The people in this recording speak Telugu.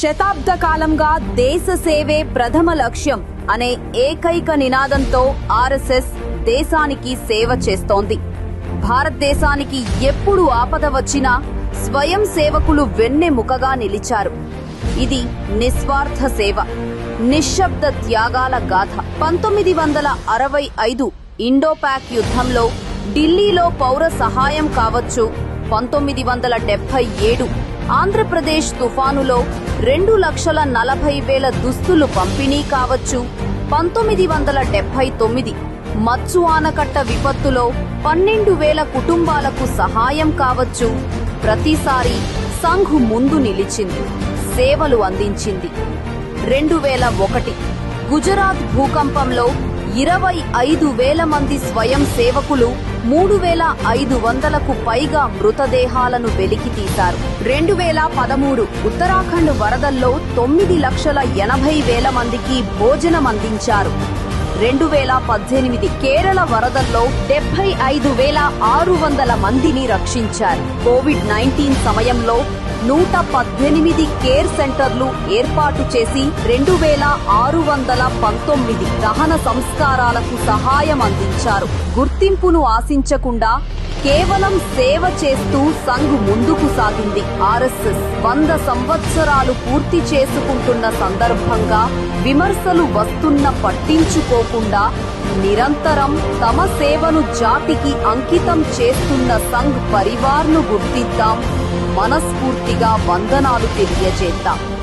శతాబ్ద కాలంగా దేశ సేవే ప్రథమ లక్ష్యం అనే ఏకైక నినాదంతో ఆర్ఎస్ఎస్ దేశానికి సేవ చేస్తోంది. భారతదేశానికి ఎప్పుడు ఆపద వచ్చినా స్వయం సేవకులు వెన్నెముకగా నిలిచారు. ఇది నిస్వార్థ సేవ నిశ్శబ్ద త్యాగాల గాథ. పంతొమ్మిది వందల అరవై ఐదు ఇండోపాక్ యుద్ధంలో ఢిల్లీలో పౌర సహాయం కావచ్చు. పంతొమ్మిది వందల డెబ్బై ఏడు ఆంధ్రప్రదేశ్ తుఫానులో రెండు లక్షల నలభై వేల దుస్తులు పంపిణీ కావచ్చు. పంతొమ్మిది వందల డెబ్బై తొమ్మిది మత్సు ఆనకట్ట విపత్తులో పన్నెండు వేల కుటుంబాలకు సహాయం కావచ్చు. ప్రతిసారి సంఘ్ ముందు నిలిచింది సేవలు అందించింది. రెండు వేల ఒకటి గుజరాత్ భూకంపంలో ఇరవై ఐదు వేల మంది స్వయం సేవకులు మూడు వేల ఐదు వందలకు పైగా మృతదేహాలను వెలికి తీశారు. రెండు వేల పదమూడు ఉత్తరాఖండ్ వరదల్లో తొమ్మిది లక్షల ఎనభై వేల మందికి భోజనం అందించారు. రెండు వేల పద్దెనిమిది కేరళ వరదల్లో డెబ్బై ఐదు వేల ఆరు వందల మందిని రక్షించారు. కోవిడ్ నైన్టీన్ సమయంలో నూట పద్దెనిమిది కేర్ సెంటర్లు ఏర్పాటు చేసి రెండు వేల ఆరు వందల పంతొమ్మిది దహన సంస్కారాలకు సహాయం అందించారు. గుర్తింపును ఆశించకుండా కేవలం సేవ చేస్తూ సంఘ్ ముందుకు సాగింది. ఆర్ఎస్ఎస్ వంద సంవత్సరాలు పూర్తి చేసుకుంటున్న సందర్భంగా విమర్శలు వస్తున్న పట్టించుకోకుండా నిరంతరం తమ సేవను జాతికి అంకితం చేస్తున్న సంఘ్ పరివార్ను గుర్తిద్దాం. మనస్ఫూర్తిగా వందనాలు తెలియజేద్దాం.